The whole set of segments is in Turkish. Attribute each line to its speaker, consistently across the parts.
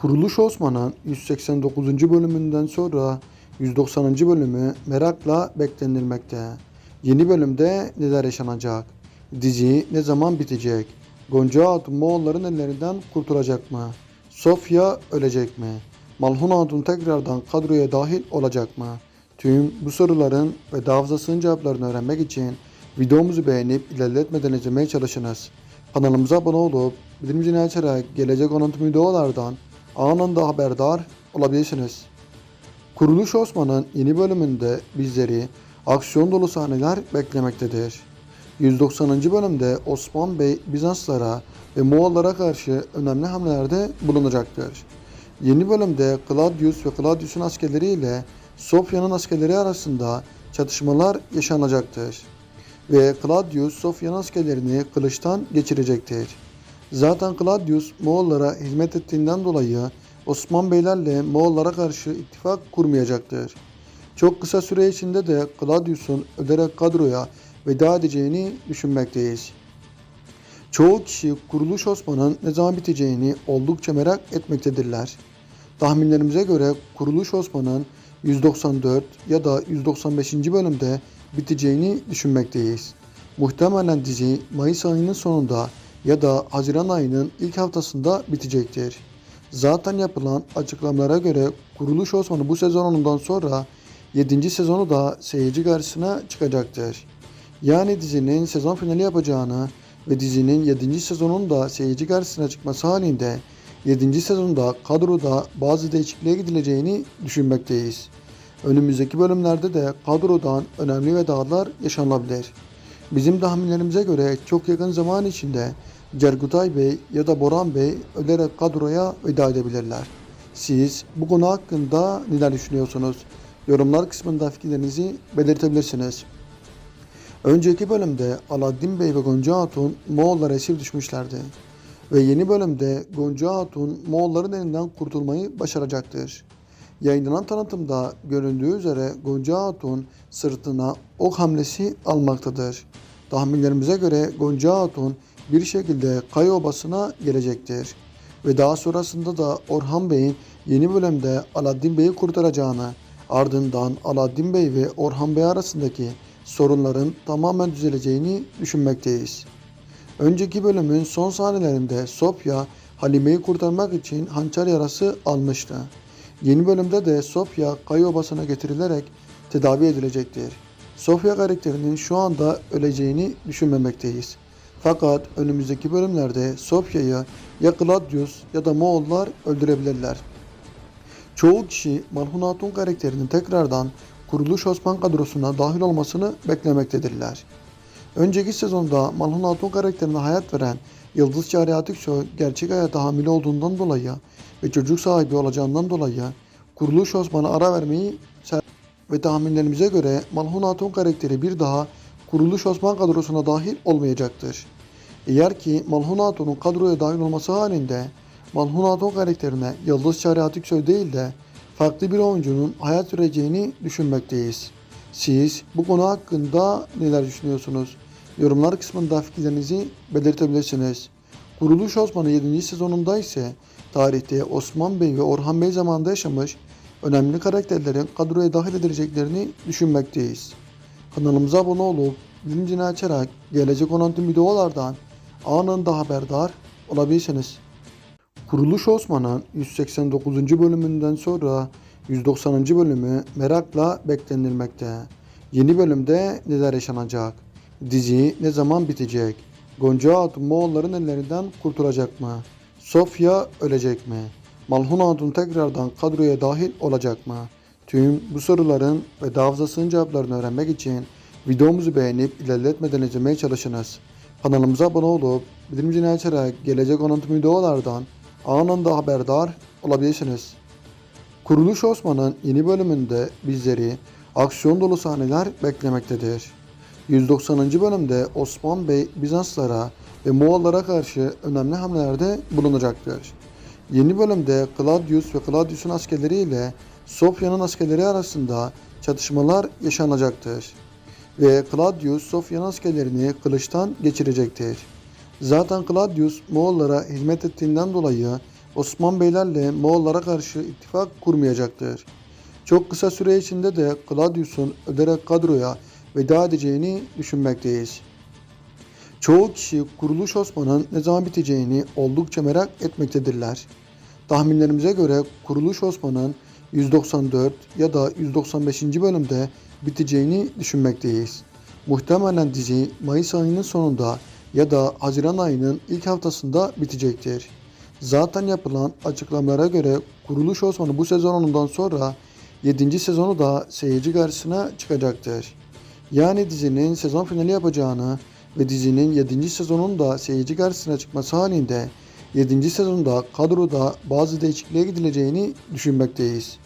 Speaker 1: Kuruluş Osman'ın 189. bölümünden sonra 190. bölümü merakla beklenilmekte. Yeni bölümde neler yaşanacak? Dizi ne zaman bitecek? Gonca Hatun Moğolların ellerinden kurtulacak mı? Sofya ölecek mi? Malhun Hatun tekrardan kadroya dahil olacak mı? Tüm bu soruların ve daha cevaplarını öğrenmek için videomuzu beğenip ilerletmeden izlemeye çalışınız. Kanalımıza abone olup bildirim zilini açarak gelecek tüm videolardan anında haberdar olabilirsiniz. Kuruluş Osman'ın yeni bölümünde bizleri aksiyon dolu sahneler beklemektedir. 190. bölümde Osman Bey Bizanslara ve Moğollara karşı önemli hamlelerde bulunacaktır. Yeni bölümde Claudius ve Claudius'un askerleri ile Sofya'nın askerleri arasında çatışmalar yaşanacaktır. Ve Claudius Sofya'nın askerlerini kılıçtan geçirecektir. Zaten Claudius Moğollara hizmet ettiğinden dolayı Osman Beylerle Moğollara karşı ittifak kurmayacaktır. Çok kısa süre içinde de Claudius'un öderek kadroya veda edeceğini düşünmekteyiz. Çoğu kişi Kuruluş Osman'ın ne zaman biteceğini oldukça merak etmektedirler. Tahminlerimize göre Kuruluş Osman'ın 194 ya da 195. bölümde biteceğini düşünmekteyiz. Muhtemelen dizi Mayıs ayının sonunda ya da Haziran ayının ilk haftasında bitecektir. Zaten yapılan açıklamalara göre Kuruluş Osman'ı bu sezonundan sonra 7. sezonu da seyirci karşısına çıkacaktır. Yani dizinin sezon finali yapacağını ve dizinin 7. sezonun da seyirci karşısına çıkması halinde 7. sezonda kadroda bazı değişikliğe gidileceğini düşünmekteyiz. Önümüzdeki bölümlerde de kadrodan önemli vedalar yaşanabilir. Bizim tahminlerimize göre çok yakın zaman içinde Cergutay Bey ya da Boran Bey ölerek kadroya veda edebilirler. Siz bu konu hakkında neler düşünüyorsunuz? Yorumlar kısmında fikirlerinizi belirtebilirsiniz. Önceki bölümde Aladdin Bey ve Gonca Hatun Moğollara esir düşmüşlerdi. Ve yeni bölümde Gonca Hatun Moğolların elinden kurtulmayı başaracaktır. Yayınlanan tanıtımda göründüğü üzere Gonca Hatun sırtına ok hamlesi almaktadır. Tahminlerimize göre Gonca Hatun bir şekilde Kaya Obası'na gelecektir. Ve daha sonrasında da Orhan Bey'in yeni bölümde Aladdin Bey'i kurtaracağını, ardından Aladdin Bey ve Orhan Bey arasındaki sorunların tamamen düzeleceğini düşünmekteyiz. Önceki bölümün son sahnelerinde Sofya Halime'yi kurtarmak için hançer yarası almıştı. Yeni bölümde de Sofya Kaya Obası'na getirilerek tedavi edilecektir. Sofya karakterinin şu anda öleceğini düşünmemekteyiz. Fakat önümüzdeki bölümlerde Sofya'yı ya Claudius ya da Moğollar öldürebilirler. Çoğu kişi Malhun Hatun karakterinin tekrardan Kuruluş Osman kadrosuna dahil olmasını beklemektedirler. Önceki sezonda Malhun Hatun karakterine hayat veren Yıldız Çağrı Atiksoy gerçek hayata hamile olduğundan dolayı ve çocuk sahibi olacağından dolayı Kuruluş Osman'a ara vermeyi ve tahminlerimize göre Malhun Hatun karakteri bir daha Kuruluş Osman kadrosuna dahil olmayacaktır. Eğer ki Malhun Hatun'un kadroya dahil olması halinde Malhun Hatun karakterine Yıldız Çağrı Atiksoy değil de farklı bir oyuncunun hayat süreceğini düşünmekteyiz. Siz bu konu hakkında neler düşünüyorsunuz? Yorumlar kısmında fikirlerinizi belirtebilirsiniz. Kuruluş Osman'ın 7. sezonunda ise tarihte Osman Bey ve Orhan Bey zamanında yaşamış önemli karakterlerin kadroya dahil edileceklerini düşünmekteyiz. Kanalımıza abone olup zilini açarak gelecek olan tüm videolardan anında haberdar olabilirsiniz. Kuruluş Osman'ın 189. bölümünden sonra 190. bölümü merakla beklenilmekte. Yeni bölümde neler yaşanacak? Dizi ne zaman bitecek? Gonca Hatun Moğolların ellerinden kurtulacak mı? Sofya ölecek mi? Malhun Hatun tekrardan kadroya dahil olacak mı? Tüm bu soruların ve daha fazlasının cevaplarını öğrenmek için videomuzu beğenip ilerletmeden izlemeye çalışınız. Kanalımıza abone olup bildirim zilini açarak gelecek tüm videolardan anında haberdar olabilirsiniz. Kuruluş Osman'ın yeni bölümünde bizleri aksiyon dolu sahneler beklemektedir. 190. bölümde Osman Bey Bizanslara ve Moğollara karşı önemli hamlelerde bulunacaktır. Yeni bölümde Claudius ve Claudius'un askerleri ile Sofya'nın askerleri arasında çatışmalar yaşanacaktır. Ve Claudius Sofya'nın askerlerini kılıçtan geçirecektir. Zaten Claudius Moğollara hizmet ettiğinden dolayı Osman Beylerle Moğollara karşı ittifak kurmayacaktır. Çok kısa süre içinde de Claudius'un öderek kadroya veda edeceğini düşünmekteyiz. Çoğu kişi kuruluş Osman'ın ne zaman biteceğini oldukça merak etmektedirler. Tahminlerimize göre kuruluş Osman'ın 194 ya da 195. bölümde biteceğini düşünmekteyiz. Muhtemelen dizi Mayıs ayının sonunda ya da Haziran ayının ilk haftasında bitecektir. Zaten yapılan açıklamalara göre Kuruluş Osman'ı bu sezonundan sonra 7. sezonu da seyirci karşısına çıkacaktır. Yani dizinin sezon finali yapacağını ve dizinin 7. sezonun da seyirci karşısına çıkması halinde 7. sezonda kadroda bazı değişikliğe gidileceğini düşünmekteyiz.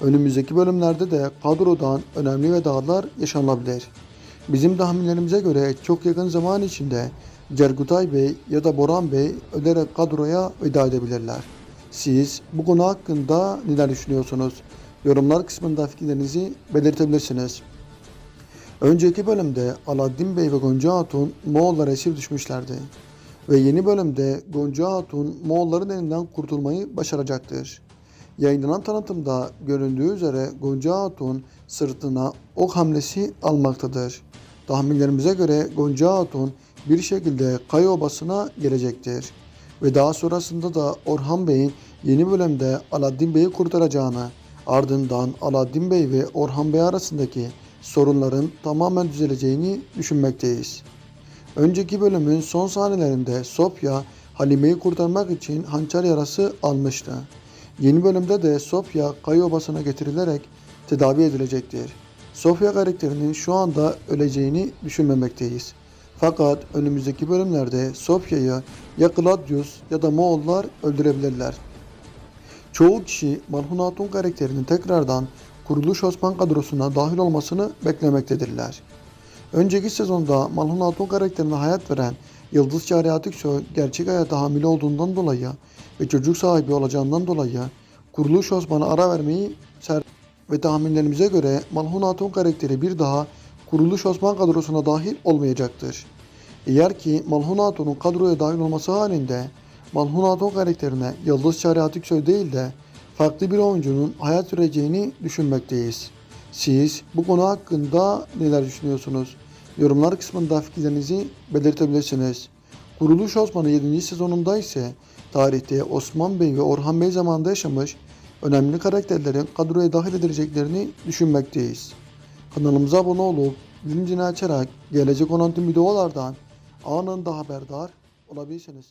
Speaker 1: Önümüzdeki bölümlerde de kadrodan önemli vedalar yaşanabilir. Bizim tahminlerimize göre çok yakın zaman içinde Cergutay Bey ya da Boran Bey öderek kadroya veda edebilirler. Siz bu konu hakkında neler düşünüyorsunuz? Yorumlar kısmında fikirlerinizi belirtebilirsiniz. Önceki bölümde Aladdin Bey ve Gonca Hatun Moğollara esir düşmüşlerdi. Ve yeni bölümde Gonca Hatun Moğolların elinden kurtulmayı başaracaktır. Yayınlanan tanıtımda göründüğü üzere Gonca Hatun sırtına ok hamlesi almaktadır. Tahminlerimize göre Gonca Hatun bir şekilde Kaya Obası'na gelecektir. Ve daha sonrasında da Orhan Bey'in yeni bölümde Aladdin Bey'i kurtaracağını, ardından Aladdin Bey ve Orhan Bey arasındaki sorunların tamamen düzeleceğini düşünmekteyiz. Önceki bölümün son sahnelerinde Sofya Halime'yi kurtarmak için hançer yarası almıştı. Yeni bölümde de Sofya Kaya Obası'na getirilerek tedavi edilecektir. Sofya karakterinin şu anda öleceğini düşünmemekteyiz. Fakat önümüzdeki bölümlerde Sofya'yı ya Claudius ya da Moğollar öldürebilirler. Çoğu kişi Malhun Hatun karakterinin tekrardan Kuruluş Osman kadrosuna dahil olmasını beklemektedirler. Önceki sezonda Malhun Hatun karakterine hayat veren Yıldız Çağrı Atiksoy gerçek hayata hamile olduğundan dolayı ve çocuk sahibi olacağından dolayı Kuruluş Osman'a ara vermeyi ser ve tahminlerimize göre Malhun Hatun karakteri bir daha Kuruluş Osman kadrosuna dahil olmayacaktır. Eğer ki Malhun Hatun'un kadroya dahil olması halinde Malhun Hatun karakterine Yıldız Çağrı Atiksoy değil de farklı bir oyuncunun hayat süreceğini düşünmekteyiz. Siz bu konu hakkında neler düşünüyorsunuz? Yorumlar kısmında fikirlerinizi belirtebilirsiniz. Kuruluş Osman'ın 7. sezonunda ise tarihte Osman Bey ve Orhan Bey zamanında yaşamış önemli karakterlerin kadroya dahil edileceklerini düşünmekteyiz. Kanalımıza abone olup zilini açarak gelecek olan tüm videolardan anında haberdar olabilirsiniz.